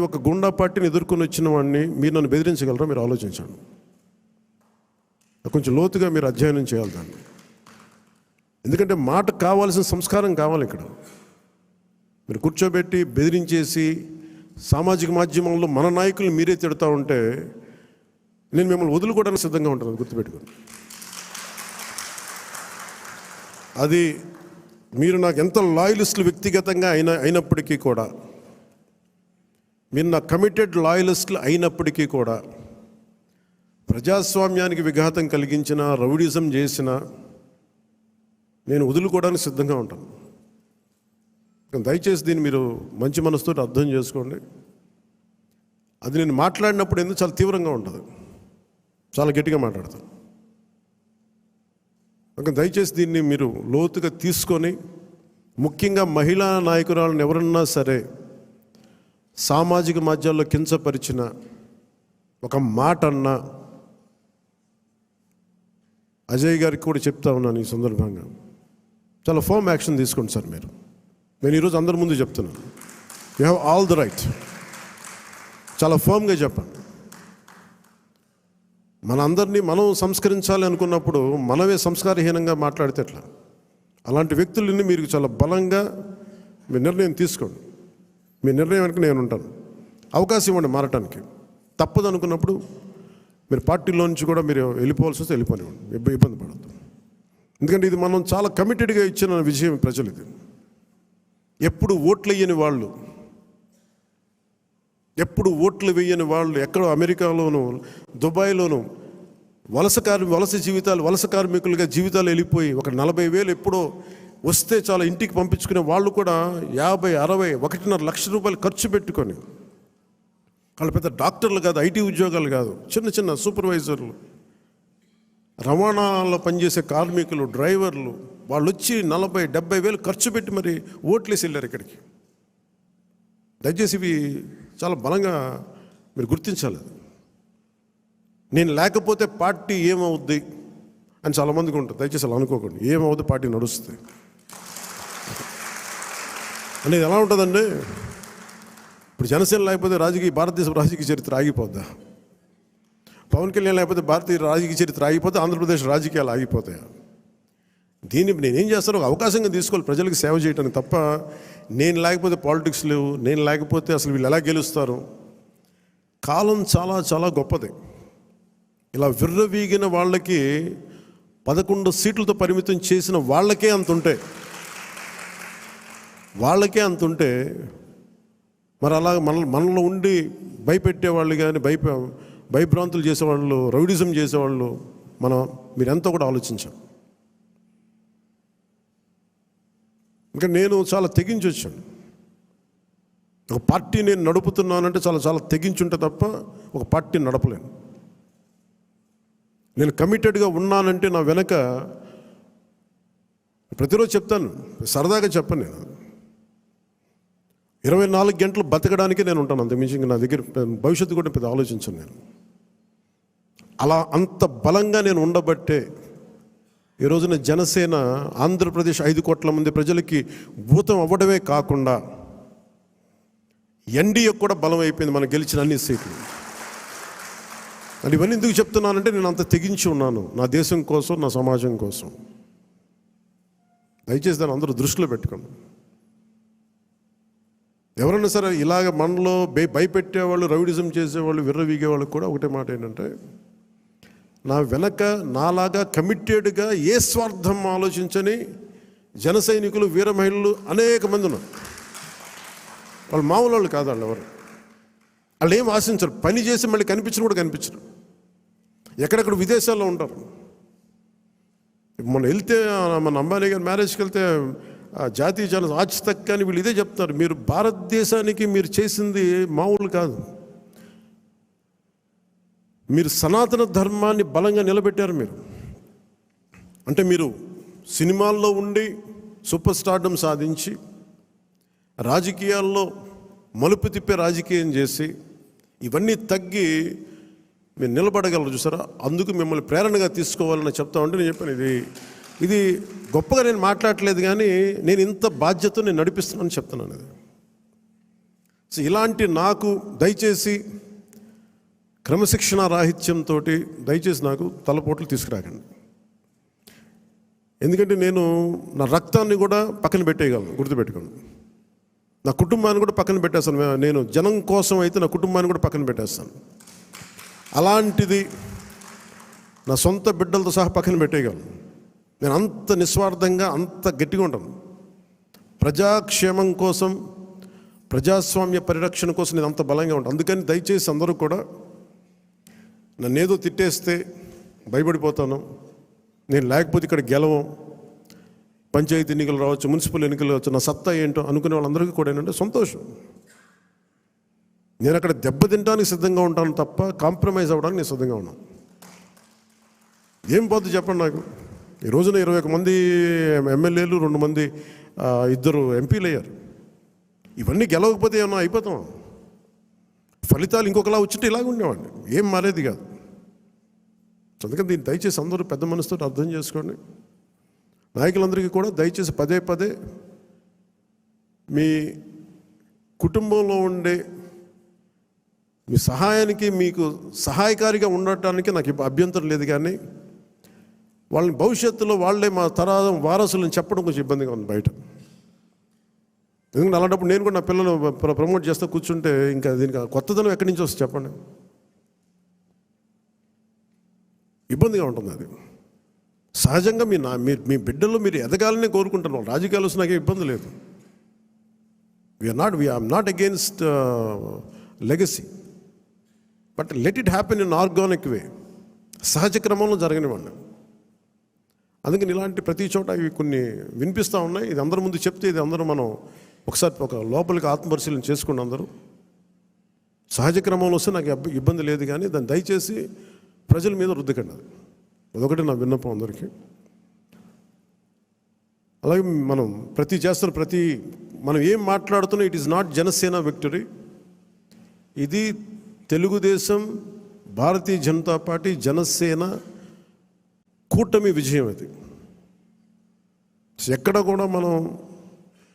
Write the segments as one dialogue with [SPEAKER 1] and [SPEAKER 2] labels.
[SPEAKER 1] ఒక గుండా పార్టీని ఎదుర్కొని వచ్చిన వాడిని మీరు నన్ను బెదిరించగలరా? మీరు ఆలోచించండి. కొంచెం లోతుగా మీరు అధ్యయనం చేయాలి దాన్ని. ఎందుకంటే మాట కావాల్సిన సంస్కారం కావాలి ఇక్కడ. మీరు కూర్చోబెట్టి బెదిరించేసి సామాజిక మాధ్యమంలో మన నాయకులు మీరే తిడతా ఉంటే నేను మిమ్మల్ని వదులుకోవడానికి సిద్ధంగా ఉంటాను గుర్తుపెట్టుకోండి. అది మీరు నాకు ఎంత లాయలిస్టులు వ్యక్తిగతంగా అయిన అయినప్పటికీ కూడా మీరు నా కమిటెడ్ లాయలిస్టులు అయినప్పటికీ కూడా ప్రజాస్వామ్యానికి విఘాతం కలిగించిన రౌడిజం చేసిన నేను వదులుకోవడానికి సిద్ధంగా ఉంటాను. దయచేసి దీన్ని మీరు మంచి మనసుతో అర్థం చేసుకోండి. అది నేను మాట్లాడినప్పుడు ఎందుకు చాలా తీవ్రంగా ఉంటుంది. చాలా గట్టిగా మాట్లాడతాను. కనుక దయచేసి దీన్ని మీరు లోతుగా తీసుకొని ముఖ్యంగా మహిళా నాయకురాలను ఎవరన్నా సరే సామాజిక మాధ్యాల్లో కించపరిచిన ఒక మాట అన్నా అజయ్ గారికి కూడా చెప్తా ఉన్నాను ఈ సందర్భంగా. చాలా ఫర్మ్ యాక్షన్ తీసుకోండి సార్ మీరు. నేను ఈరోజు అందరి ముందు చెప్తున్నాను. You have all the right చాలా ఫర్మ్గా చెప్పండి. మనందరినీ మనం సంస్కరించాలి అనుకున్నప్పుడు మనమే సంస్కారహీనంగా మాట్లాడితే ఎట్లా? అలాంటి వ్యక్తులని మీరు చాలా బలంగా మీ నిర్ణయం తీసుకోండి. మీ నిర్ణయం వెనక నేను ఉంటాను. అవకాశం ఇవ్వండి మారటానికి. తప్పదు అనుకున్నప్పుడు మీరు పార్టీలో నుంచి కూడా మీరు వెళ్ళిపోవాల్సి వస్తే వెళ్ళిపోనివ్వండి. ఇబ్బంది పడద్దు. ఎందుకంటే ఇది మనం చాలా కమిటెడ్గా ఇచ్చిన విజయం ప్రజలు ఇది. ఎప్పుడు ఓట్లు వేయని వాళ్ళు ఎప్పుడు ఓట్లు వేయని వాళ్ళు ఎక్కడో అమెరికాలోనూ దుబాయ్లోనూ వలస కార్మి వలస జీవితాలు వలస కార్మికులుగా జీవితాలు వెళ్ళిపోయి ఒక నలభై వేలు ఎప్పుడో వస్తే చాలా ఇంటికి పంపించుకునే వాళ్ళు కూడా యాభై అరవై ఒకటిన్నర లక్ష రూపాయలు ఖర్చు పెట్టుకొని. వాళ్ళు పెద్ద డాక్టర్లు కాదు ఐటీ ఉద్యోగాలు కాదు చిన్న చిన్న సూపర్వైజర్లు. రవాణాలో పనిచేసే కార్మికులు డ్రైవర్లు వాళ్ళు వచ్చి నలభై డెబ్బై వేలు ఖర్చు పెట్టి మరి ఓట్లేసి వెళ్ళారు ఇక్కడికి. దయచేసి ఇవి చాలా బలంగా మీరు గుర్తించాలి నేను లేకపోతే పార్టీ ఏమవుద్ది అని చాలామందికి ఉంటుంది. దయచేసి అలా అనుకోకండి. ఏమవుద్ది పార్టీ నడుస్తుంది. అనేది ఎలా ఉంటుందండి? ఇప్పుడు జనసేన లేకపోతే రాజకీయ భారతదేశ రాజకీయ చరిత్ర ఆగిపోద్దా? పవన్ కళ్యాణ్ లేకపోతే భారతీయ రాజకీయ చరిత్ర ఆగిపోతే ఆంధ్రప్రదేశ్ రాజకీయాలు ఆగిపోతాయి? దీన్ని నేనేం చేస్తాను? ఒక అవకాశంగా తీసుకోవాలి. ప్రజలకు సేవ చేయడానికి తప్ప నేను లేకపోతే పాలిటిక్స్ లేవు. నేను లేకపోతే అసలు వీళ్ళు ఎలా గెలుస్తారు? కాలం చాలా చాలా గొప్పది. ఇలా విర్రవీగిన వాళ్ళకి పదకొండు సీట్లతో పరిమితం చేసిన వాళ్ళకే అంత ఉంటాయి. వాళ్ళకే అంత ఉంటే మరి అలా మన మనలో ఉండి భయపెట్టేవాళ్ళు కానీ భయప భయభ్రాంతులు చేసేవాళ్ళు రౌడిజం చేసేవాళ్ళు మనం మీరెంతో కూడా ఆలోచించాం. ఇంకా నేను చాలా తెగించి వచ్చాను. ఒక పార్టీ నేను నడుపుతున్నానంటే చాలా చాలా తెగించుంటే తప్ప ఒక పార్టీ నడపలేను. నేను కమిటెడ్గా ఉన్నానంటే నా వెనక ప్రతిరోజు చెప్తాను సరదాగా చెప్పను నేను. ఇరవై నాలుగు గంటలు బతకడానికి నేను ఉంటాను అంతకుమించి ఇంకా నా దగ్గర భవిష్యత్తు కూడా పెద్ద ఆలోచించను నేను. అలా అంత బలంగా నేను ఉండబట్టే ఈ రోజున జనసేన ఆంధ్రప్రదేశ్ ఐదు కోట్ల మంది ప్రజలకి భూతం అవ్వడమే కాకుండా ఎన్డీఏ కూడా బలం అయిపోయింది మనం గెలిచిన అన్ని సీట్లు. అది ఇవన్నీ ఎందుకు చెప్తున్నానంటే నేను అంత తెగించి ఉన్నాను. నా దేశం కోసం నా సమాజం కోసం. దయచేసి దాన్ని అందరూ దృష్టిలో పెట్టుకోండి. ఎవరైనా సరే ఇలాగ మనలో భయ భయపెట్టేవాళ్ళు రౌడిజం చేసేవాళ్ళు విర్రవీగేవాళ్ళు కూడా ఒకటే మాట ఏంటంటే నా వెనక నాలాగా కమిటెడ్గా ఏ స్వార్థం ఆలోచించని జన సైనికులు వీర మహిళలు అనేక మంది ఉన్నారు. వాళ్ళు మామూలు వాళ్ళు కాదు వాళ్ళు ఎవరు. వాళ్ళు ఏం ఆశించరు. పని చేసి మళ్ళీ కనిపించరు కూడా కనిపించరు. ఎక్కడెక్కడ విదేశాల్లో ఉంటారు. మొన్న వెళ్తే మన అంబానీ గారి మ్యారేజ్కి వెళ్తే జాతీయ జన ఆచి వీళ్ళు ఇదే చెప్తారు. మీరు భారతదేశానికి మీరు చేసింది మామూలు కాదు. మీరు సనాతన ధర్మాన్ని బలంగా నిలబెట్టారు మీరు. అంటే మీరు సినిమాల్లో ఉండి సూపర్ స్టార్డం సాధించి రాజకీయాల్లో మలుపు తిప్పే రాజకీయం చేసి ఇవన్నీ తగ్గి మీరు నిలబడగలరు చూసారా? అందుకు మిమ్మల్ని ప్రేరణగా తీసుకోవాలని చెప్తా ఉంటే నేను చెప్పాను ఇది ఇది గొప్పగా నేను మాట్లాడట్లేదు కానీ నేను ఇంత బాధ్యత నేను నడిపిస్తున్నానని చెప్తున్నాను ఇది సో ఇలాంటి నాకు దయచేసి క్రమశిక్షణ రాహిత్యంతో దయచేసి నాకు తలపోట్లు తీసుకురాకండి. ఎందుకంటే నేను నా రక్తాన్ని కూడా పక్కన పెట్టేయగలను గుర్తుపెట్టుకోండి. నా కుటుంబాన్ని కూడా పక్కన పెట్టేస్తాను. నేను జనం కోసం అయితే నా కుటుంబాన్ని కూడా పక్కన పెట్టేస్తాను. అలాంటిది నా సొంత బిడ్డలతో సహా పక్కన పెట్టేయగలను. నేను అంత నిస్వార్థంగా అంత గట్టిగా ఉంటాను ప్రజాక్షేమం కోసం ప్రజాస్వామ్య పరిరక్షణ కోసం నేను అంత బలంగా ఉంటాను అందుకని దయచేసి అందరూ కూడా నన్ను ఏదో తిట్టేస్తే భయపడిపోతాను. నేను లేకపోతే ఇక్కడ గెలవం. పంచాయతీ ఎన్నికలు రావచ్చు మున్సిపల్ ఎన్నికలు రావచ్చు నా సత్తా ఏంటో అనుకునే వాళ్ళందరికీ కూడా ఏంటంటే సంతోషం. నేను అక్కడ దెబ్బతింటానికి సిద్ధంగా ఉంటాను తప్ప కాంప్రమైజ్ అవ్వడానికి నేను సిద్ధంగా ఉన్నాను ఏం పోద్దు చెప్పండి నాకు? ఈ రోజున ఇరవై ఒక మంది ఎమ్మెల్యేలు రెండు మంది ఇద్దరు ఎంపీలు అయ్యారు. ఇవన్నీ గెలవకపోతే ఏమన్నా అయిపోతాం ఫలితాలు ఇంకొకలా వచ్చింటే ఇలాగ ఉండేవాడిని. ఏం మారేది కాదు. అందుకని దీన్ని దయచేసి అందరూ పెద్ద మనసుతో అర్థం చేసుకోండి. నాయకులందరికీ కూడా దయచేసి పదే పదే మీ కుటుంబంలో ఉండే మీ సహాయానికి మీకు సహాయకారిగా ఉండటానికి నాకు అభ్యంతరం లేదు కానీ వాళ్ళని భవిష్యత్తులో వాళ్ళే మా తరాదం వారసులను చెప్పడం కొంచెం ఇబ్బందిగా ఉంది బయట. ఎందుకంటే అలాంటప్పుడు నేను కూడా నా పిల్లలు ప్ర- ప్రమోట్ చేస్తూ కూర్చుంటే ఇంకా దీనికి కొత్తదనం ఎక్కడి నుంచి వస్తుంది చెప్పండి. ఇబ్బందిగా ఉంటుంది అది. సహజంగా మీ నా మీ మీ బిడ్డలు మీరు ఎదగాలని కోరుకుంటున్నాం రాజకీయాలు వస్తే నాకే ఇబ్బంది లేదు. We are not we are not against legacy but let it happen in organic way సహజ క్రమంలో జరగనివ్వండి. అందుకని ఇలాంటి ప్రతి చోట ఇవి కొన్ని వినిపిస్తూ ఉన్నాయి. ఇది అందరి ముందు చెప్తే ఇది అందరూ మనం ఒకసారి ఒక లోపలికి ఆత్మపరిశీలన చేసుకోండి అందరూ. సహజ క్రమంలో వస్తే నాకు ఇబ్బంది లేదు కానీ దాన్ని దయచేసి ప్రజల మీద రుద్దకండి అది. అదొకటి నా విన్నపం అందరికీ. అలాగే మనం ప్రతి చేస్తున్న ప్రతి మనం ఏం మాట్లాడుతున్నా it is not Janasena victory. ఇది తెలుగుదేశం భారతీయ జనతా పార్టీ జనసేన కూటమి విజయం అది ఎక్కడ కూడా మనం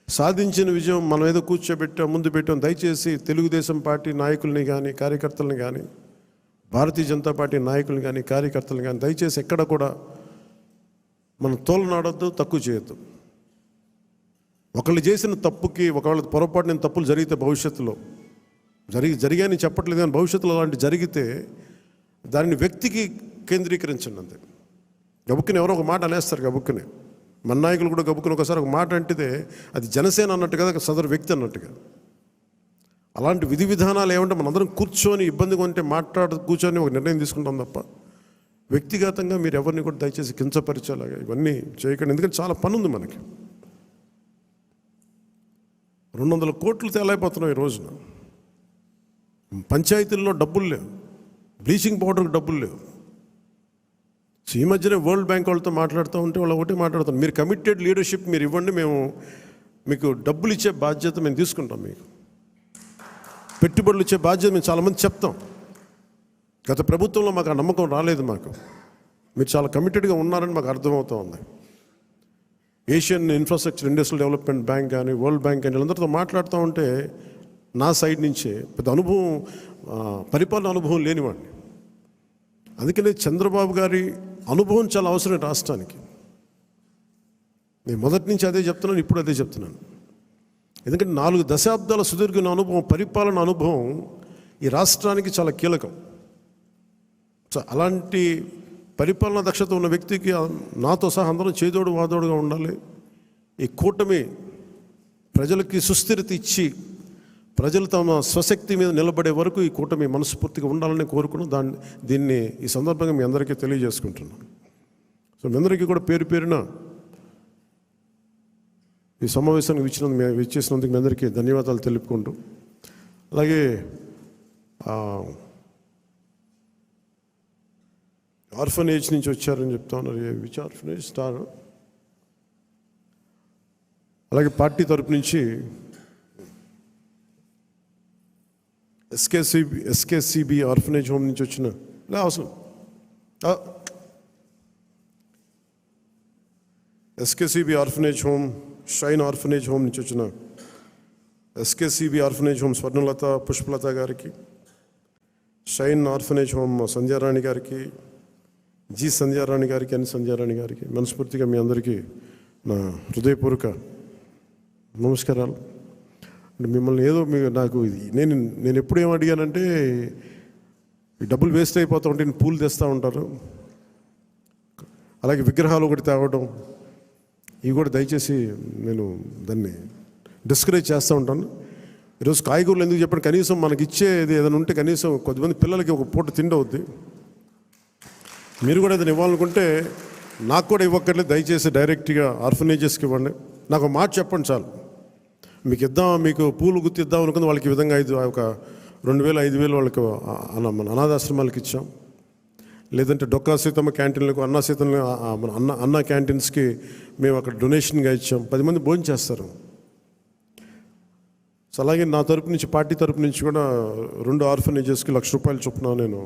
[SPEAKER 1] సాధించిన విజయం మనం ఏదో కూర్చోబెట్టాం ముందు పెట్టాం. దయచేసి తెలుగుదేశం పార్టీ నాయకుల్ని కానీ కార్యకర్తలను కానీ భారతీయ జనతా పార్టీ నాయకుల్ని కానీ కార్యకర్తలు కానీ దయచేసి ఎక్కడ కూడా మనం తోలనాడొద్దు తక్కువ చేయొద్దు. ఒకళ్ళు చేసిన తప్పుకి ఒకవేళ పొరపాటు నేను తప్పులు జరిగితే భవిష్యత్తులో జరిగి జరిగాయని చెప్పట్లేదు కానీ భవిష్యత్తులో అలాంటి జరిగితే దానిని వ్యక్తికి కేంద్రీకరించండి అంతే. గబుక్కుని ఎవరో ఒక మాట అనేస్తారు గబుక్కుని. మన నాయకులు కూడా గబుక్కుని ఒకసారి ఒక మాట అంటితే అది జనసేన అన్నట్టు కదా సదరు వ్యక్తి అన్నట్టుగా. అలాంటి విధి విధానాలు ఏమంటే మనందరం కూర్చొని ఇబ్బందిగా ఉంటే మాట్లాడు కూర్చొని ఒక నిర్ణయం తీసుకుంటాం తప్ప వ్యక్తిగతంగా మీరు ఎవరిని కూడా దయచేసి కించపరిచేలాగా ఇవన్నీ చేయకండి. ఎందుకంటే చాలా పని ఉంది మనకి. రెండు వందల కోట్లు తేలైపోతున్నాం ఈ రోజున. పంచాయతీల్లో డబ్బులు లేవు. బ్లీచింగ్ పౌడర్కి డబ్బులు లేవు. సో ఈ మధ్యనే వరల్డ్ బ్యాంక్ వాళ్ళతో మాట్లాడుతూ ఉంటే వాళ్ళు ఒకటే మాట్లాడుతాం మీరు కమిటెడ్ లీడర్షిప్ మీరు ఇవ్వండి మేము మీకు డబ్బులు ఇచ్చే బాధ్యత మేము తీసుకుంటాం మీకు. పెట్టుబడులు ఇచ్చే బాధ్యత మేము చాలామంది చెప్తాం. గత ప్రభుత్వంలో మాకు ఆ నమ్మకం రాలేదు మాకు. మీరు చాలా కమిటెడ్గా ఉన్నారని మాకు అర్థమవుతూ ఉంది. Asian Infrastructure Industrial Development Bank కానీ వరల్డ్ బ్యాంక్ కానీ వీళ్ళందరితో మాట్లాడుతూ ఉంటే నా సైడ్ నుంచే పెద్ద అనుభవం పరిపాలన అనుభవం లేనివాడిని. అందుకనే చంద్రబాబు గారి అనుభవం చాలా అవసరం రాష్ట్రానికి. నేను మొదటి నుంచి అదే చెప్తున్నాను ఇప్పుడు అదే చెప్తున్నాను. ఎందుకంటే నాలుగు దశాబ్దాల సుదీర్ఘ అనుభవం పరిపాలన అనుభవం ఈ రాష్ట్రానికి చాలా కీలకం. సో అలాంటి పరిపాలన దక్షత ఉన్న వ్యక్తికి నాతో సహా అందరం చేదోడు వాదోడుగా ఉండాలి. ఈ కూటమి ప్రజలకి సుస్థిరత ఇచ్చి ప్రజలు తమ స్వశక్తి మీద నిలబడే వరకు ఈ కూటమి మనస్ఫూర్తిగా ఉండాలని కోరుకుని దాన్ని దీన్ని ఈ సందర్భంగా మీ అందరికీ తెలియజేసుకుంటున్నాను. సో మీ అందరికీ కూడా పేరు పేరున ఈ సమావేశానికి ఇచ్చినందుకు మేము ఇచ్చేసినందుకు మీ అందరికీ ధన్యవాదాలు తెలుపుకుంటూ అలాగే ఆర్ఫనేజ్ నుంచి వచ్చారని చెప్తా ఉన్నారు. ఏ విచ్ ఆర్ఫనేజ్? స్టార్? అలాగే పార్టీ తరపు నుంచి ఎస్కేసిబి ఎస్కేసిబి ఆర్ఫనేజ్ హోమ్ నుంచి వచ్చిన లే అవసరం SKCB orphanage home shine orphanage home నుంచి వచ్చిన SKCB orphanage home Swarnalatha Pushpalatha గారికి షైన్ ఆర్ఫనేజ్ హోమ్ సంధ్యారాణి గారికి జి సంధ్యారాణి గారికి ఎన్ సంధ్యారాణి గారికి మనస్ఫూర్తిగా మీ అందరికీ నా హృదయపూర్వక నమస్కారాలు అంటే మిమ్మల్ని ఏదో మీ నాకు ఇది నేను నేను ఎప్పుడు ఏం అడిగానంటే ఈ డబ్బులు వేస్ట్ అయిపోతూ ఉంటే నేను పూలు తెస్తూ ఉంటారు అలాగే విగ్రహాలు ఒకటి తేవడం ఇవి కూడా దయచేసి నేను దాన్ని డిస్కరేజ్ చేస్తూ ఉంటాను. ఈరోజు కాయగూరలు ఎందుకు చెప్పండి కనీసం మనకి ఇచ్చేది ఏదైనా ఉంటే కనీసం కొద్దిమంది పిల్లలకి ఒక పూట తిండి అవుద్ది మీరు కూడా ఏదైనా ఇవ్వాలనుకుంటే నాకు కూడా ఇవ్వక్కర్లేదు. దయచేసి డైరెక్ట్గా ఆర్ఫనేజెస్కి ఇవ్వండి. నాకు ఒక మాట చెప్పండి చాలు. మీకు ఇద్దాం మీకు పూలు గుర్తిద్దాం అనుకుంది వాళ్ళకి ఈ విధంగా ఐదు ఒక రెండు వేలు ఐదు వేలు వాళ్ళకి అన్న మన అనాథాశ్రమాలకు ఇచ్చాం. లేదంటే డొక్కా సీతమ్మ క్యాంటీన్లకు అన్నా సీతమ్మ మన అన్న అన్న క్యాంటీన్స్కి మేము అక్కడ డొనేషన్గా ఇచ్చాం. పది మంది భోజనం చేస్తారు. సో అలాగే నా తరపు నుంచి పార్టీ తరపు నుంచి కూడా రెండు ఆర్ఫనేజెస్కి లక్ష రూపాయలు చొప్పున నేను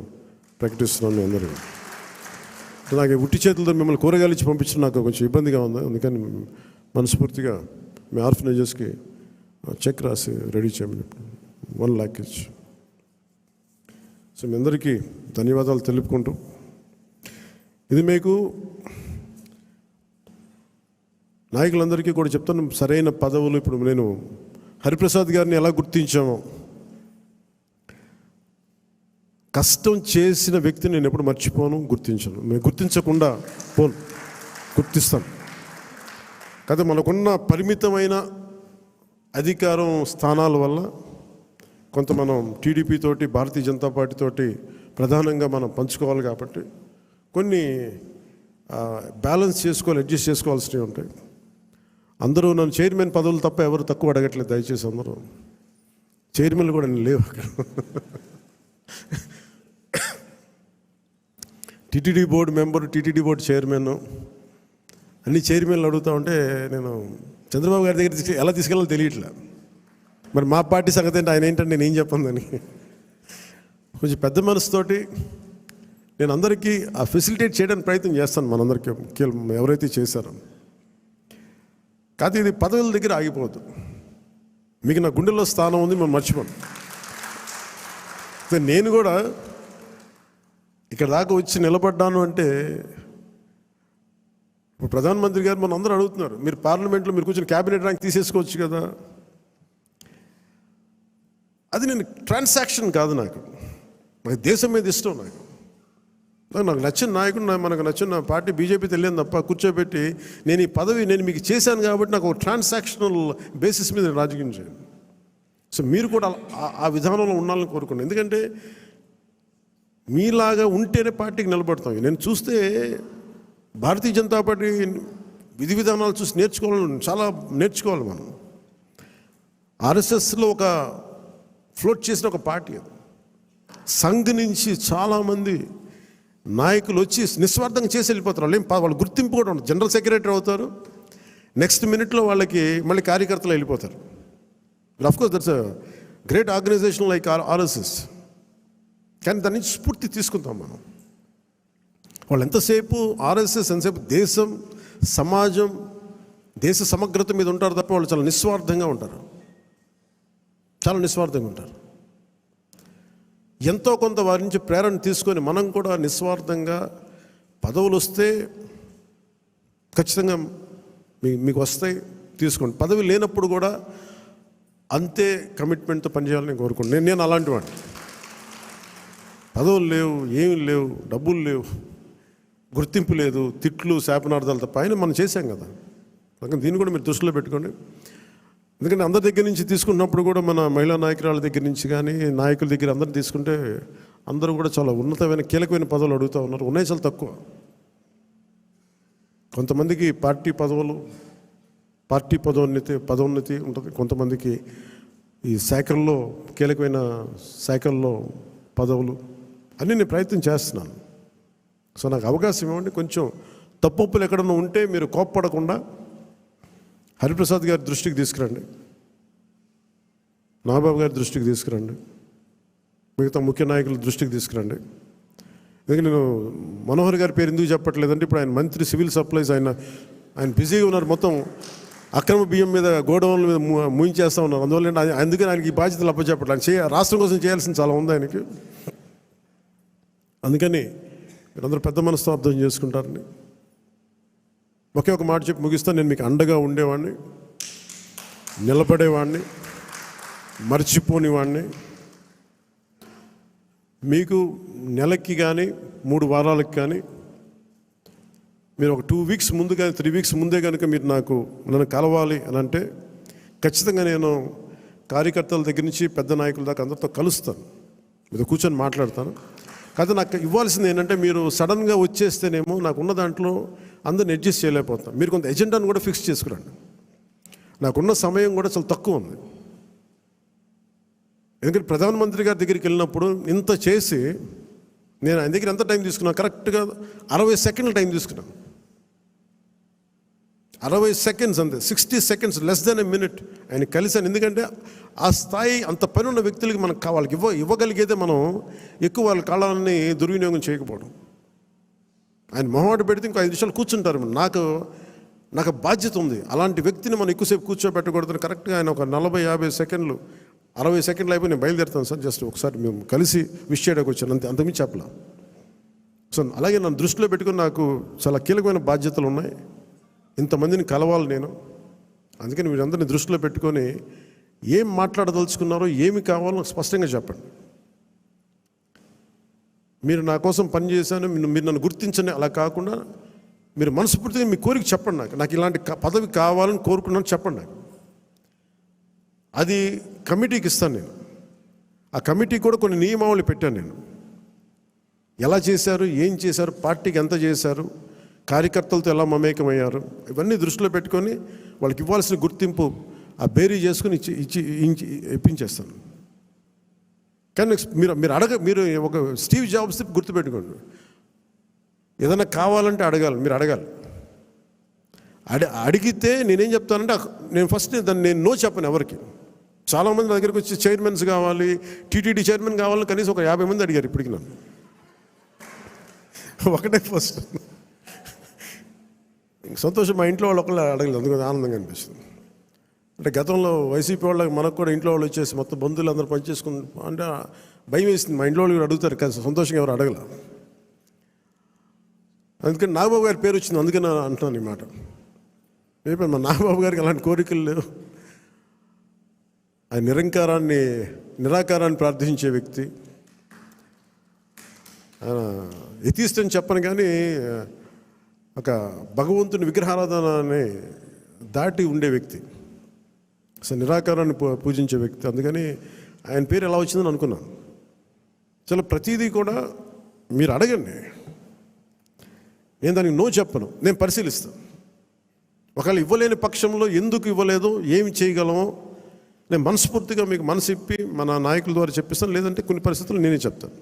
[SPEAKER 1] ప్రకటిస్తున్నాను మీ అందరికీ. నాకు ఉట్టి చేతులతో మిమ్మల్ని కూరగాయలు ఇచ్చి పంపించడం నాకు కొంచెం ఇబ్బందిగా ఉంది. అందుకని మనస్ఫూర్తిగా మీ ఆర్ఫనేజెస్కి చెక్ రాసి రెడీ చేయమని వన్ ల్యాక్ ఇచ్చి. సో మీ అందరికీ ధన్యవాదాలు తెలుపుకుంటూ. ఇది మీకు నాయకులందరికీ కూడా చెప్తాను సరైన పదవులు ఇప్పుడు నేను హరిప్రసాద్ గారిని ఎలా గుర్తించామో. కష్టం చేసిన వ్యక్తిని నేను ఎప్పుడు మర్చిపోను గుర్తించను. మేము గుర్తించకుండా పోను గుర్తిస్తాను కాదు మనకున్న పరిమితమైన అధికారం స్థానాల వల్ల కొంత మనం టీడీపీ తోటి భారతీయ జనతా పార్టీ తోటి ప్రధానంగా మనం పంచుకోవాలి కాబట్టి కొన్ని బ్యాలెన్స్ చేసుకోవాలి అడ్జస్ట్ చేసుకోవాల్సినవి ఉంటాయి. అందరూ నన్ను చైర్మన్ పదవులు తప్ప ఎవరు తక్కువ అడగట్లేదు దయచేసి అందరూ. చైర్మన్లు కూడా నేను లేవు అక్కడ. TTD board member TTD board chairman. అన్ని చైర్మన్లు అడుగుతా ఉంటే నేను చంద్రబాబు గారి దగ్గర తీసుకు ఎలా తీసుకెళ్ళాలో తెలియట్లే. మరి మా పార్టీ సంగతి ఏంటి? ఆయన ఏంటంటే నేను చెప్పందని. కొంచెం పెద్ద మనసుతోటి నేను అందరికీ ఆ ఫెసిలిటేట్ చేయడానికి ప్రయత్నం చేస్తాను మనందరికీ. కీల- ఎవరైతే చేశారో. కాదు ఇది పదవుల దగ్గర ఆగిపోవద్దు మీకు నా గుండెల్లో స్థానం ఉంది మనం మర్చిపోను నేను కూడా ఇక్కడ దాకా వచ్చి నిలబడ్డాను అంటే ఇప్పుడు ప్రధానమంత్రి గారు మన అందరూ అడుగుతున్నారు మీరు పార్లమెంట్లో మీరు కూర్చొని క్యాబినెట్ ర్యాంక్ తీసేసుకోవచ్చు కదా. అది నేను ట్రాన్సాక్షన్ కాదు నాకు. నాకు దేశం మీద ఇష్టం నాకు. నాకు- నచ్చిన నాయకుడు మనకు నచ్చిన పార్టీ బీజేపీ తెలియదు తప్ప కూర్చోబెట్టి నేను ఈ పదవి నేను మీకు చేశాను కాబట్టి నాకు ఒక ట్రాన్సాక్షనల్ బేసిస్ మీద నేను రాజకీయం చేయను సో మీరు కూడా ఆ- ఆ విధానంలో ఉండాలని కోరుకున్నాను. ఎందుకంటే మీలాగా ఉంటేనే పార్టీకి నిలబడతాం. నేను చూస్తే భారతీయ జనతా పార్టీ విధి విధానాలు చూసి నేర్చుకోవాలి చాలా నేర్చుకోవాలి మనం. ఆర్ఎస్ఎస్లో ఒక ఫ్లోట్ చేసిన ఒక పార్టీ అది. సంఘ్ నుంచి చాలామంది నాయకులు వచ్చి నిస్వార్థంగా చేసి వెళ్ళిపోతారు. వాళ్ళు ఏం వాళ్ళు గుర్తింపు కూడా ఉండదు. జనరల్ సెక్రటరీ అవుతారు. నెక్స్ట్ మినిట్లో వాళ్ళకి మళ్ళీ కార్యకర్తలు వెళ్ళిపోతారు. Of course that's great organization like R RSS కానీ దాని నుంచి స్ఫూర్తి తీసుకుంటాం మనం. వాళ్ళు ఎంతసేపు ఆర్ఎస్ఎస్ ఎంతసేపు దేశం సమాజం దేశ సమగ్రత మీద ఉంటారు తప్ప వాళ్ళు చాలా నిస్వార్థంగా ఉంటారు. చాలా నిస్వార్థంగా ఉంటారు. ఎంతో కొంత వారి నుంచి ప్రేరణ తీసుకొని మనం కూడా నిస్వార్థంగా పదవులు వస్తే ఖచ్చితంగా మీ మీకు వస్తాయి తీసుకోండి. పదవి లేనప్పుడు కూడా అంతే కమిట్మెంట్తో పనిచేయాలని నేను నేను నేను అలాంటి వాడిని. పదవులు లేవు ఏమి లేవు డబ్బులు లేవు. గుర్తింపు లేదు తిట్లు శాపనార్థాలు తప్ప ఆయన మనం చేశాం కదా. అందుకని దీన్ని కూడా మీరు దృష్టిలో పెట్టుకోండి. ఎందుకంటే అందరి దగ్గర నుంచి తీసుకున్నప్పుడు కూడా మన మహిళా నాయకురాల దగ్గర నుంచి కానీ నాయకుల దగ్గర అందరిని తీసుకుంటే అందరూ కూడా చాలా ఉన్నతమైన కీలకమైన పదవులు అడుగుతూ ఉన్నారు. ఉన్నాయి చాలా తక్కువ. కొంతమందికి పార్టీ పదవులు పార్టీ పదోన్నతి పదోన్నతి ఉంటుంది. కొంతమందికి ఈ శాఖల్లో కీలకమైన శాఖల్లో పదవులు. అన్నీ నేను ప్రయత్నం చేస్తున్నాను. సో నాకు అవకాశం ఇవ్వండి. కొంచెం తప్పొప్పులు ఎక్కడన్నా ఉంటే మీరు కోప్పడకుండా హరిప్రసాద్ గారి దృష్టికి తీసుకురండి. నాబాబు గారి దృష్టికి తీసుకురండి. మిగతా ముఖ్య నాయకుల దృష్టికి తీసుకురండి. ఎందుకంటే నేను మనోహర్ గారి పేరు ఎందుకు చెప్పట్లేదంటే ఇప్పుడు ఆయన మంత్రి సివిల్ సప్లైస్ ఆయన ఆయన బిజీగా ఉన్నారు మొత్తం. అక్రమ బియ్యం మీద గోడౌన్ల మీద ముయించేస్తూ ఉన్నారు. అందువల్ల ఆయన- అందుకని ఆయనకి ఈ బాధ్యతలు అప్పచెప్పట్లేదు. ఆయన చేయ రాష్ట్రం కోసం చేయాల్సిన చాలా ఉంది ఆయనకి. అందుకని మీరందరూ పెద్ద మనసుతో అర్థం చేసుకుంటారని. ఒకే ఒక మాట చెప్పి ముగిస్తా నేను మీకు అండగా ఉండేవాడిని నిలబడేవాడిని మర్చిపోనివాడిని మీకు నెలకి కానీ మూడు వారాలకు కానీ మీరు ఒక టూ వీక్స్ ముందు కానీ త్రీ వీక్స్ ముందే కనుక మీరు నాకు నన్ను కలవాలి అని అంటే ఖచ్చితంగా నేను కార్యకర్తల దగ్గర నుంచి పెద్ద నాయకుల దాకా అందరితో కలుస్తాను. మీతో కూర్చొని మాట్లాడతాను. కాదు నాకు ఇవ్వాల్సింది ఏంటంటే మీరు సడన్గా వచ్చేస్తేనేమో నాకు ఉన్న దాంట్లో అందరిని అడ్జస్ట్ చేయలేకపోతాం. మీరు కొంత ఎజెండాను కూడా ఫిక్స్ చేసుకురండి. నాకున్న సమయం కూడా చాలా తక్కువ ఉంది. ఎందుకంటే ప్రధానమంత్రి గారి దగ్గరికి వెళ్ళినప్పుడు ఇంత చేసి నేను ఆయన దగ్గర ఎంత టైం తీసుకున్నాను కరెక్ట్గా అరవై సెకండ్ల టైం తీసుకున్నాను. అరవై సెకండ్స్ అంతే sixty seconds less than a minute ఆయన కలిసాను ఎందుకంటే ఆ స్థాయి అంత పని ఉన్న వ్యక్తులకి మనకు కావాలి వాళ్ళకి ఇవ్వ ఇవ్వగలిగేదే మనం ఎక్కువ వాళ్ళ కాలాన్ని దుర్వినియోగం చేయకపోవడం. ఆయన మొహమాట పెడితే ఇంకో ఐదు నిమిషాలు కూర్చుంటారు. నాకు నాకు బాధ్యత ఉంది. అలాంటి వ్యక్తిని మనం ఎక్కువసేపు కూర్చోబెట్టకూడదు కరెక్ట్గా ఆయన ఒక నలభై యాభై సెకండ్లు అరవై సెకండ్లు అయిపోయి నేను బయలుదేరుతాను సార్. జస్ట్ ఒకసారి మేము కలిసి విష్ చేయడానికి వచ్చాను. అంతే అంతమీ చెప్పలా. సో అలాగే నన్ను దృష్టిలో పెట్టుకుని నాకు చాలా కీలకమైన బాధ్యతలు ఉన్నాయి. ఇంతమందిని కలవాలి నేను. అందుకని వీరందరిని దృష్టిలో పెట్టుకొని ఏం మాట్లాడదలుచుకున్నారో ఏమి కావాలో స్పష్టంగా చెప్పండి. మీరు నా కోసం పనిచేశాను మీరు మీరు నన్ను గుర్తించండి అలా కాకుండా మీరు మనస్ఫూర్తిగా మీ కోరిక చెప్పండి నాకు. నాకు ఇలాంటి పదవి కావాలని కోరుకున్నాను చెప్పండి నాకు. అది కమిటీకి ఇస్తాను నేను. ఆ కమిటీ కూడా కొన్ని నియమావళి పెట్టాను నేను. ఎలా చేశారు ఏం చేశారు పార్టీకి ఎంత చేశారు కార్యకర్తలతో ఎలా మమేకమయ్యారు? ఇవన్నీ దృష్టిలో పెట్టుకొని వాళ్ళకి ఇవ్వాల్సిన గుర్తింపు ఆ బేరీ చేసుకుని ఇచ్చి ఇచ్చి ఇచ్చి ఇప్పించేస్తాను. కానీ మీరు మీరు అడగ మీరు ఒక స్టీవ్ జాబ్స్ గుర్తుపెట్టుకోండి. ఏదైనా కావాలంటే అడగాలి మీరు అడగాలి. అడి అడిగితే నేనేం చెప్తానంటే నేను ఫస్ట్ దాన్ని నేను నో చెప్పను ఎవరికి. చాలామంది నా దగ్గరికి వచ్చి చైర్మన్స్ కావాలి టీటీడీ చైర్మన్ కావాలని కనీసం ఒక యాభై మంది అడిగారు ఇప్పటికి నన్ను. ఒకటే ఫస్ట్ సంతోషం మా ఇంట్లో వాళ్ళు ఒకళ్ళు అడగలేదు అందుకని ఆనందంగా అనిపిస్తుంది. అంటే గతంలో వైసీపీ వాళ్ళకి మనకు కూడా ఇంట్లో వాళ్ళు వచ్చేసి మొత్తం బంధువులు అందరూ పనిచేసుకుని అంటే భయం వేసింది. మా ఇంట్లో వాళ్ళు కూడా అడుగుతారు కానీ సంతోషంగా ఎవరు అడగల. అందుకని నాగబాబు గారి పేరు వచ్చింది అందుకని అంటున్నాను ఈ మాట. రేపు మా నాగబాబు గారికి అలాంటి కోరికలు లేవు. ఆయన నిరంకారాన్ని నిరాకారాన్ని ప్రార్థించే వ్యక్తి. ఎథీస్ట్ అని చెప్పను కానీ ఒక భగవంతుని విగ్రహారాధనని దాటి ఉండే వ్యక్తి. అసలు నిరాకారాన్ని పూ- పూజించే వ్యక్తి. అందుకని ఆయన పేరు ఎలా వచ్చిందని అనుకున్నాను. చాలా ప్రతిదీ కూడా మీరు అడగండి. నేను దానికి నో చెప్పను. నేను పరిశీలిస్తాను. ఒకవేళ ఇవ్వలేని పక్షంలో ఎందుకు ఇవ్వలేదు ఏమి చేయగలమో నేను మనస్ఫూర్తిగా మీకు మనసు ఇప్పి మన నాయకుల ద్వారా చెప్పిస్తాను. లేదంటే కొన్ని పరిస్థితులు నేనే చెప్తాను.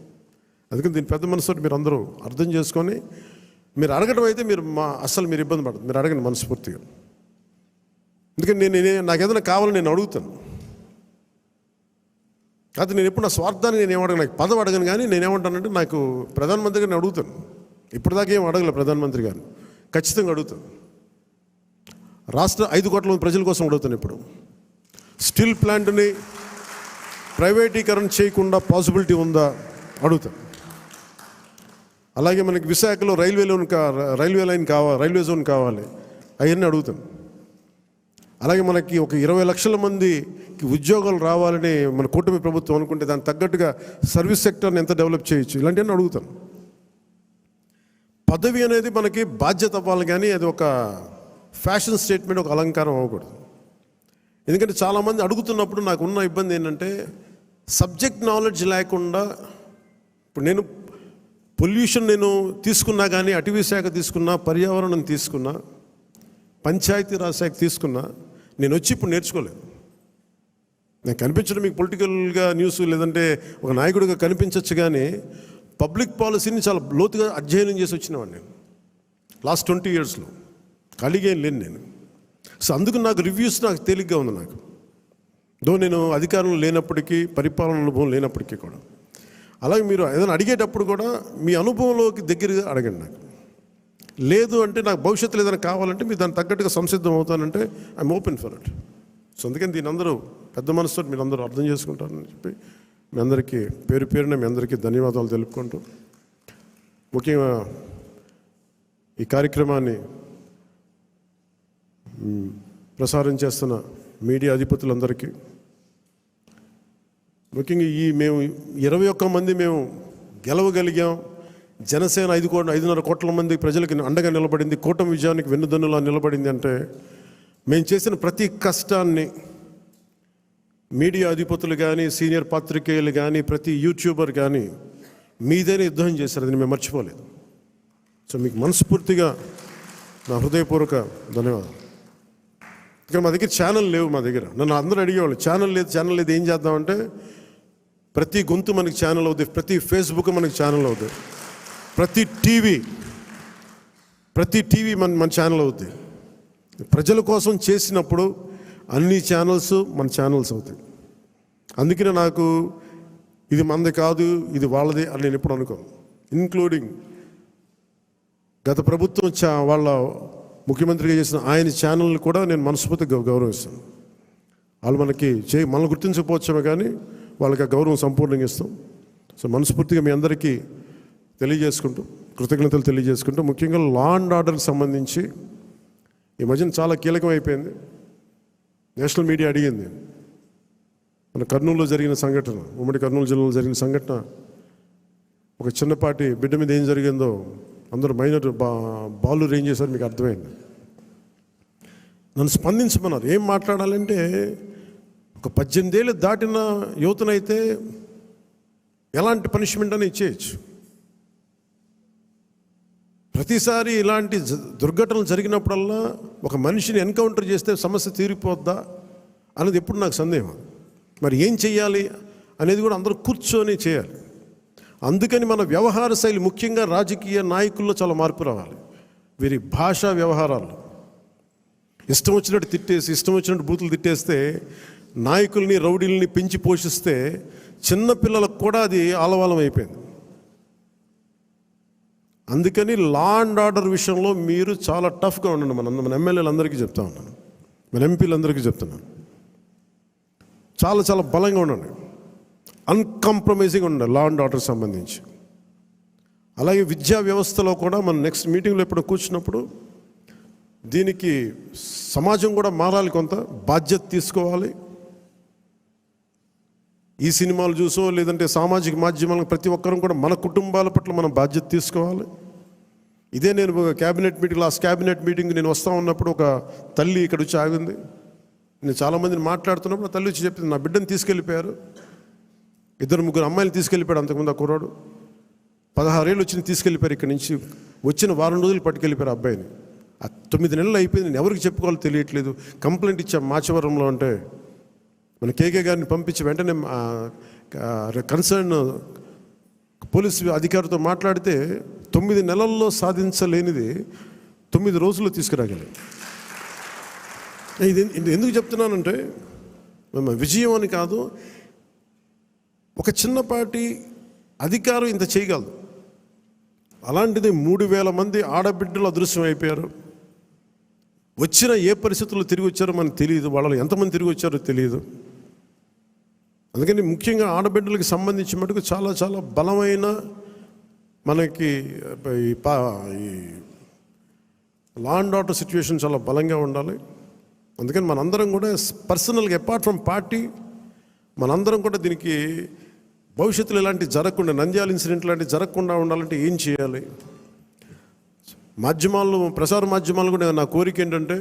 [SPEAKER 1] అందుకని దీని పెద్ద మనసుతో మీరు అందరూ అర్థం చేసుకొని మీరు అడగడం అయితే మీరు మా అస్సలు మీరు ఇబ్బంది పడదు. మీరు అడగండి మనస్ఫూర్తిగా. ఎందుకంటే నేను నాకు ఏదైనా కావాలని నేను అడుగుతాను. కాదు నేను ఎప్పుడు నా స్వార్థాన్ని నేను ఏమడగను నాకు పదవి అడగను కానీ నేను ఏమంటానంటే నాకు ప్రధానమంత్రి గారిని అడుగుతాను. ఇప్పటిదాకా ఏం అడగలే ప్రధానమంత్రి గారు. ఖచ్చితంగా అడుగుతాను. రాష్ట్ర ఐదు కోట్ల మంది ప్రజల కోసం అడుగుతాను ఇప్పుడు. స్టీల్ ప్లాంట్ని ప్రైవేటీకరణ చేయకుండా పాసిబిలిటీ ఉందా? అడుగుతాను. అలాగే మనకి విశాఖలో రైల్వే లోన్ కా రైల్వే లైన్ కావాలి రైల్వే జోన్ కావాలి. అవన్నీ అడుగుతాం. అలాగే మనకి ఒక ఇరవై లక్షల మందికి ఉద్యోగాలు రావాలని మన కూటమి ప్రభుత్వం అనుకుంటే దానికి తగ్గట్టుగా సర్వీస్ సెక్టర్ని ఎంత డెవలప్ చేయొచ్చు? ఇలాంటివన్నీ అడుగుతాను పదవి అనేది మనకి బాధ్యత అవ్వాలి కానీ అది ఒక ఫ్యాషన్ స్టేట్మెంట్ ఒక అలంకారం అవ్వకూడదు. ఎందుకంటే చాలామంది అడుగుతున్నప్పుడు నాకు ఉన్న ఇబ్బంది ఏంటంటే సబ్జెక్ట్ నాలెడ్జ్ లేకుండా ఇప్పుడు నేను పొల్యూషన్ నేను తీసుకున్నా కానీ అటవీ శాఖ తీసుకున్నా పర్యావరణం తీసుకున్నా పంచాయతీరాజ్ శాఖ తీసుకున్నా నేను వచ్చి ఇప్పుడు నేర్చుకోలేదు. నేను కనిపించడం మీకు పొలిటికల్గా న్యూస్ లేదంటే ఒక నాయకుడిగా కనిపించవచ్చు కానీ పబ్లిక్ పాలసీని చాలా లోతుగా అధ్యయనం చేసి వచ్చినవాడిని నేను. లాస్ట్ ట్వంటీ ఇయర్స్లో. ఖాళీగా ఏం లేను నేను. సో అందుకు నాకు రివ్యూస్ నాకు తేలిగ్గా ఉంది నాకు. దో నేను అధికారంలో లేనప్పటికీ పరిపాలన అనుభవం లేనప్పటికీ కూడా. అలాగే మీరు ఏదైనా అడిగేటప్పుడు కూడా మీ అనుభవంలోకి దగ్గరగా అడగండి నాకు. లేదు అంటే నాకు భవిష్యత్తులో ఏదైనా కావాలంటే మీరు దానికి తగ్గట్టుగా సంసిద్ధం అవుతానంటే I'm open for it so అందుకని దీని అందరూ పెద్ద మనసుతో మీరు అందరూ అర్థం చేసుకుంటారని చెప్పి మీ అందరికీ పేరు పేరున మీ అందరికీ ధన్యవాదాలు తెలుపుకుంటూ ముఖ్యంగా ఈ కార్యక్రమాన్ని ప్రసారం చేస్తున్న మీడియా అధిపతులందరికీ ముఖ్యంగా ఈ మేము ఇరవై ఒక్క మంది మేము గెలవగలిగాం. జనసేన ఐదు కోట్ల ఐదున్నర కోట్ల మంది ప్రజలకు అండగా నిలబడింది. కూటమి విజయానికి వెన్నుదన్నులా నిలబడింది అంటే మేము చేసిన ప్రతి కష్టాన్ని మీడియా అధిపతులు కానీ సీనియర్ పాత్రికేయులు కానీ ప్రతి యూట్యూబర్ కానీ మీదైనా యుద్ధం చేశారు అది మేము మర్చిపోలేదు. సో మీకు మనస్ఫూర్తిగా నా హృదయపూర్వక ధన్యవాదాలు. ఇక్కడ మా దగ్గర ఛానల్ లేవు మా దగ్గర. నన్ను అందరూ అడిగేవాళ్ళు ఛానల్ లేదు ఛానల్ లేదు ఏం చేద్దామంటే ప్రతి గొంతు మనకి ఛానల్ అవుతుంది ప్రతి ఫేస్బుక్ మనకి ఛానల్ అవుతుంది ప్రతి టీవీ ప్రతి టీవీ మన మన ఛానల్ అవుతుంది ప్రజల కోసం చేసినప్పుడు అన్ని ఛానల్స్ మన ఛానల్స్ అవుతాయి. అందుకనే నాకు ఇది మనది కాదు ఇది వాళ్ళది అని నేను ఎప్పుడు అనుకోను. ఇన్క్లూడింగ్ గత ప్రభుత్వం చా వాళ్ళ ముఖ్యమంత్రిగా చేసిన ఆయన ఛానల్ని కూడా నేను మనస్ఫూర్తిగా గౌరవిస్తాను. వాళ్ళు మనకి చే మనల్ని గుర్తించకపోవచ్చామే కానీ వాళ్ళకి ఆ గౌరవం సంపూర్ణంగా ఇస్తాం. సో మనస్ఫూర్తిగా మీ అందరికీ తెలియజేసుకుంటూ కృతజ్ఞతలు తెలియజేసుకుంటూ ముఖ్యంగా లా అండ్ ఆర్డర్కి సంబంధించి ఈ మధ్యన చాలా కీలకం అయిపోయింది. నేషనల్ మీడియా అడిగింది. మన కర్నూలులో జరిగిన సంఘటన ఉమ్మడి కర్నూలు జిల్లాలో జరిగిన సంఘటన ఒక చిన్నపాటి బిడ్డ మీద ఏం జరిగిందో అందరూ మైనర్ బా బాలు ఏం చేశారు మీకు అర్థమైంది. నన్ను స్పందించమన్నారు. ఏం మాట్లాడాలంటే ఒక పద్దెనిమిది ఏళ్ళు దాటిన యువతనైతే ఎలాంటి పనిష్మెంట్ అని ఇచ్చేయచ్చు. ప్రతిసారి ఇలాంటి దుర్ఘటనలు జరిగినప్పుడల్లా ఒక మనిషిని ఎన్కౌంటర్ చేస్తే సమస్య తీరిపోద్దా అనేది ఎప్పుడు నాకు సందేహం. మరి ఏం చెయ్యాలి అనేది కూడా అందరూ కూర్చొని చేయాలి. అందుకని మన వ్యవహార శైలి ముఖ్యంగా రాజకీయ నాయకుల్లో చాలా మార్పు రావాలి. వీరి భాషా వ్యవహారాలు ఇష్టం వచ్చినట్టు తిట్టేసి ఇష్టం వచ్చినట్టు బూతులు తిట్టేస్తే నాయకుల్ని రౌడీల్ని పెంచి పోషిస్తే చిన్నపిల్లలకు కూడా అది ఆలవాలం అయిపోయింది. అందుకని లా అండ్ ఆర్డర్ విషయంలో మీరు చాలా టఫ్గా ఉండండి. మన మన ఎమ్మెల్యేలందరికీ చెప్తా ఉన్నాను. మన ఎంపీలందరికీ చెప్తున్నాను. చాలా చాలా బలంగా ఉండండి. అన్కాంప్రమైజింగ్ ఉండండి లా అండ్ ఆర్డర్ సంబంధించి. అలాగే విద్యా వ్యవస్థలో కూడా మనం నెక్స్ట్ మీటింగ్లో ఎప్పుడు కూర్చున్నప్పుడు దీనికి సమాజం కూడా మారాలి కొంత. బాధ్యత తీసుకోవాలి. ఈ సినిమాలు చూసో లేదంటే సామాజిక మాధ్యమాలకు ప్రతి ఒక్కరం కూడా మన కుటుంబాల పట్ల మనం బాధ్యత తీసుకోవాలి. ఇదే నేను ఒక cabinet meeting last cabinet meeting నేను వస్తా ఉన్నప్పుడు ఒక తల్లి ఇక్కడ వచ్చి ఆగింది. నేను చాలామందిని మాట్లాడుతున్నప్పుడు తల్లి వచ్చి చెప్పింది నా బిడ్డను తీసుకెళ్ళిపోయారు. ఇద్దరు ముగ్గురు అమ్మాయిలు తీసుకెళ్ళిపోయాడు అంతకుముందు ఆ కుర్రాడు. పదహారేళ్ళు వచ్చి తీసుకెళ్ళిపోయారు ఇక్కడి నుంచి. వచ్చిన వారం రోజులు పట్టుకెళ్ళిపోయారు అబ్బాయిని. ఆ తొమ్మిది నెలలు అయిపోయింది నేను ఎవరికి చెప్పుకోవాలో తెలియట్లేదు. కంప్లైంట్ ఇచ్చా మాచవరంలో అంటే మన కేకే గారిని పంపించి వెంటనే కన్సర్న్ పోలీసు అధికారితో మాట్లాడితే తొమ్మిది నెలల్లో సాధించలేనిది తొమ్మిది రోజుల్లో తీసుకురాగలిగాం. ఇది ఇది ఎందుకు చెప్తున్నానంటే మేము విజయం అని కాదు ఒక చిన్నపాటి అధికారం ఇంత చేయగలదు. అలాంటిది మూడు వేల మంది ఆడబిడ్డలు అదృశ్యం అయిపోయారు. వచ్చిన ఏ పరిస్థితుల్లో తిరిగి వచ్చారో మనకు తెలియదు వాళ్ళలో ఎంతమంది తిరిగి వచ్చారో తెలియదు. అందుకని ముఖ్యంగా ఆడబిడ్డలకు సంబంధించి మటుకు చాలా చాలా బలమైన మనకి ఈ పా ఈ లా అండ్ ఆర్డర్ సిచ్యువేషన్ చాలా బలంగా ఉండాలి. అందుకని మనందరం కూడా పర్సనల్గా అపార్ట్ ఫ్రమ్ పార్టీ మనందరం కూడా దీనికి భవిష్యత్తులో ఇలాంటి జరగకుండా నంద్యాల ఇన్సిడెంట్ లాంటివి జరగకుండా ఉండాలంటే ఏం చేయాలి? మాధ్యమాలు ప్రసార మాధ్యమాలు కూడా నా కోరిక ఏంటంటే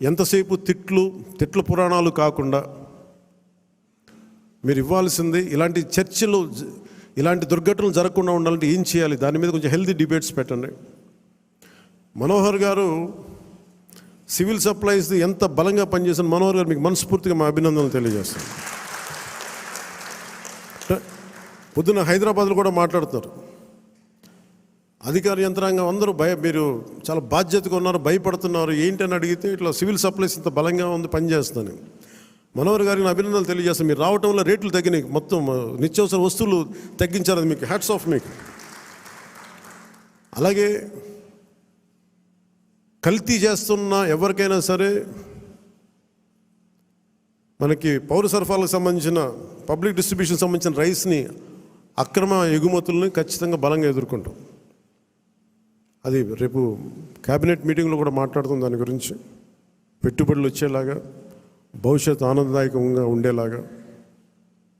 [SPEAKER 1] ఎంతసేపు తిట్లు తిట్ల పురాణాలు కాకుండా మీరు ఇవ్వాల్సింది ఇలాంటి చర్చలు ఇలాంటి దుర్ఘటనలు జరగకుండా ఉండాలంటే ఏం చేయాలి? దాని మీద కొంచెం హెల్తీ డిబేట్స్ పెట్టండి. మనోహర్ గారు సివిల్ సప్లైస్ ఎంత బలంగా పనిచేసిన మనోహర్ గారు మీకు మనస్ఫూర్తిగా మా అభినందనలు తెలియజేస్తాను. పొద్దున పొద్దున్న హైదరాబాద్లో కూడా మాట్లాడుతున్నారు. అధికార యంత్రాంగం అందరూ భయ మీరు చాలా బాధ్యతగా ఉన్నారు భయపడుతున్నారు. ఏంటని అడిగితే ఇట్లా సివిల్ సప్లైస్ ఇంత బలంగా ఉంది పనిచేస్తాను మనోహర్ గారికి నా అభినందనలు తెలియజేస్తాను. మీరు రావటం వల్ల రేట్లు తగ్గినాయి. మొత్తం నిత్యావసర వస్తువులు తగ్గించారు అది మీకు హ్యాట్స్ ఆఫ్ మీకు. అలాగే కల్తీ చేస్తున్న ఎవరికైనా సరే మనకి పౌర సరఫరాలకు సంబంధించిన పబ్లిక్ డిస్ట్రిబ్యూషన్ సంబంధించిన రైస్ని అక్రమ ఎగుమతుల్ని ఖచ్చితంగా బలంగా ఎదుర్కొంటాం. అది రేపు క్యాబినెట్ మీటింగ్లో కూడా మాట్లాడుతుంది దాని గురించి. పెట్టుబడులు వచ్చేలాగా. భవిష్యత్ ఆనందదాయకంగా ఉండేలాగా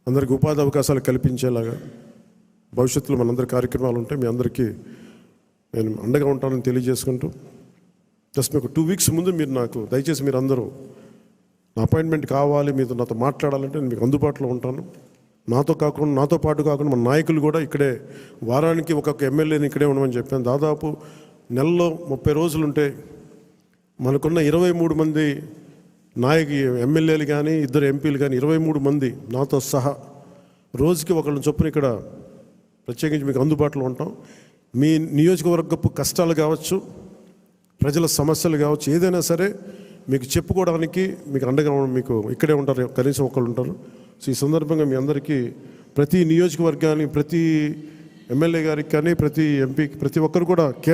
[SPEAKER 1] అందరికి ఉపాధి అవకాశాలు కల్పించేలాగా భవిష్యత్తులో మనందరి కార్యక్రమాలు ఉంటాయి మీ అందరికీ నేను అండగా ఉంటానని తెలియజేసుకుంటూ జస్ట్ మీకు టూ వీక్స్ ముందు మీరు నాకు దయచేసి మీరు అందరూ నా అపాయింట్మెంట్ కావాలి మీతో నాతో మాట్లాడాలంటే నేను మీకు అందుబాటులో ఉంటాను. నాతో కాకుండా నాతో పాటు కాకుండా మన నాయకులు కూడా ఇక్కడే వారానికి ఒక్కొక్క ఎమ్మెల్యేని ఇక్కడే ఉండమని చెప్పాను. దాదాపు నెలలో ముప్పై రోజులు ఉంటే మనకున్న ఇరవై మూడు మంది నాయక ఎమ్మెల్యేలు కానీ ఇద్దరు ఎంపీలు కానీ ఇరవై మూడు మంది నాతో సహా రోజుకి ఒకళ్ళని చొప్పున ఇక్కడ ప్రత్యేకించి మీకు అందుబాటులో ఉంటాం. మీ నియోజకవర్గపు కష్టాలు కావచ్చు ప్రజల సమస్యలు కావచ్చు ఏదైనా సరే మీకు చెప్పుకోవడానికి మీకు అండగా మీకు ఇక్కడే ఉంటారు కనీసం ఒకళ్ళు ఉంటారు. సో ఈ సందర్భంగా మీ అందరికీ ప్రతి నియోజకవర్గానికి ప్రతి ఎమ్మెల్యే గారికి కానీ ప్రతి ఎంపీకి ప్రతి ఒక్కరు కూడా కేంద్ర